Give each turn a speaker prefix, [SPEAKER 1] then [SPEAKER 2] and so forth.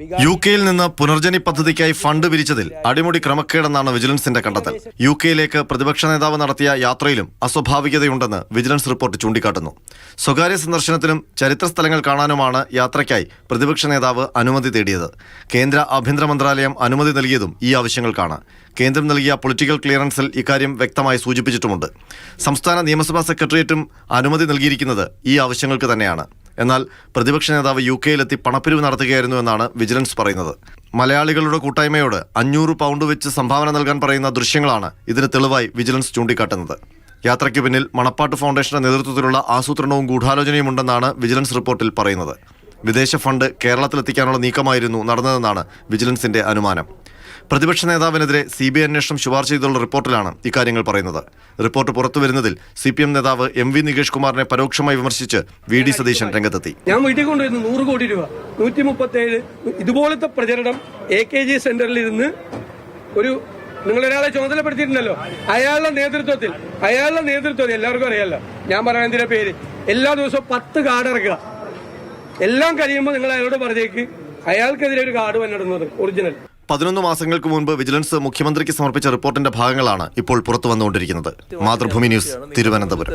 [SPEAKER 1] U കെയിൽ നിന്ന് പുനർജനി പദ്ധതിക്കായി ഫണ്ട് പിരിച്ചതിൽ അടിമുടി ക്രമക്കേടെന്നാണ് വിജിലൻസിന്റെ കണ്ടെത്തൽ. യു കെയിലേക്ക് പ്രതിപക്ഷ നേതാവ് നടത്തിയ യാത്രയിലും അസ്വാഭാവികതയുണ്ടെന്ന് വിജിലൻസ് റിപ്പോർട്ട് ചൂണ്ടിക്കാട്ടുന്നു. സ്വകാര്യ സന്ദർശനത്തിനും ചരിത്ര സ്ഥലങ്ങൾ കാണാനുമാണ് യാത്രയ്ക്കായി പ്രതിപക്ഷ നേതാവ് അനുമതി തേടിയത്. കേന്ദ്ര ആഭ്യന്തര മന്ത്രാലയം അനുമതി നൽകിയതും ഈ ആവശ്യങ്ങൾക്കാണ്. കേന്ദ്രം നൽകിയ പൊളിറ്റിക്കൽ ക്ലിയറൻസിൽ ഇക്കാര്യം വ്യക്തമായി സൂചിപ്പിച്ചിട്ടുമുണ്ട്. സംസ്ഥാന നിയമസഭാ സെക്രട്ടേറിയറ്റും അനുമതി നൽകിയിരിക്കുന്നത് ഈ ആവശ്യങ്ങൾക്ക് തന്നെയാണ്. എന്നാൽ പ്രതിപക്ഷ നേതാവ് യു കെയിലെത്തി പണപ്പിരിവ് നടത്തുകയായിരുന്നു എന്നാണ് വിജിലൻസ് പറയുന്നത്. മലയാളികളുടെ കൂട്ടായ്മയോട് അഞ്ഞൂറ് പൗണ്ട് വെച്ച് സംഭാവന നൽകാൻ പറയുന്ന ദൃശ്യങ്ങളാണ് ഇതിന് തെളിവായി വിജിലൻസ് ചൂണ്ടിക്കാട്ടുന്നത്. യാത്രയ്ക്ക് പിന്നിൽ മണപ്പാട്ട് ഫൗണ്ടേഷന്റെ നേതൃത്വത്തിലുള്ള ആസൂത്രണവും ഗൂഢാലോചനയും ഉണ്ടെന്നാണ് വിജിലൻസ് റിപ്പോർട്ടിൽ പറയുന്നത്. വിദേശ ഫണ്ട് കേരളത്തിലെത്തിക്കാനുള്ള നീക്കമായിരുന്നു നടന്നതെന്നാണ് വിജിലൻസിന്റെ അനുമാനം. പ്രതിപക്ഷ നേതാവിനെതിരെ സി ബി ഐ അന്വേഷണം ശുപാർശ ചെയ്തുള്ള റിപ്പോർട്ടിലാണ് ഇക്കാര്യങ്ങൾ പറയുന്നത്. റിപ്പോർട്ട് പുറത്തുവരുന്നതിൽ സി പി എം നേതാവ് എം വി നികേഷ് കുമാറിനെ പരോക്ഷമായി വിമർശിച്ച് വി ഡി സതീശൻ രംഗത്തെത്തി.
[SPEAKER 2] ഞാൻ വീട്ടിൽ കൊണ്ടുവരുന്നു നൂറ് കോടി രൂപ. നൂറ്റി മുപ്പത്തി ഏഴ് ഇതുപോലത്തെ പ്രചരണം എ കെ ജി സെന്ററിൽ ഇരുന്ന് ഒരു നിങ്ങൾ ഒരാളെ ചുമതലപ്പെടുത്തിയിട്ടുണ്ടല്ലോ. അയാളുടെ നേതൃത്വത്തിൽ അയാളുടെ നേതൃത്വത്തിൽ എല്ലാവർക്കും അറിയാലോ. ഞാൻ പറയാൻ എന്തിന്റെ പേര്? എല്ലാ ദിവസവും പത്ത് കാർഡ് ഇറക്കുക. എല്ലാം കഴിയുമ്പോൾ നിങ്ങൾ അയാളോട് പറഞ്ഞേക്ക്. അയാൾക്കെതിരെ ഒരു കാർഡ് വന്നിടുന്നത് ഒറിജിനൽ.
[SPEAKER 1] പതിനൊന്ന് മാസങ്ങൾക്ക് മുൻപ് വിജിലൻസ് മുഖ്യമന്ത്രിക്ക് സമർപ്പിച്ച റിപ്പോർട്ടിന്റെ ഭാഗങ്ങളാണ് ഇപ്പോൾ പുറത്തു വന്നുകൊണ്ടിരിക്കുന്നത് മാതൃഭൂമി ന്യൂസ് തിരുവനന്തപുരം.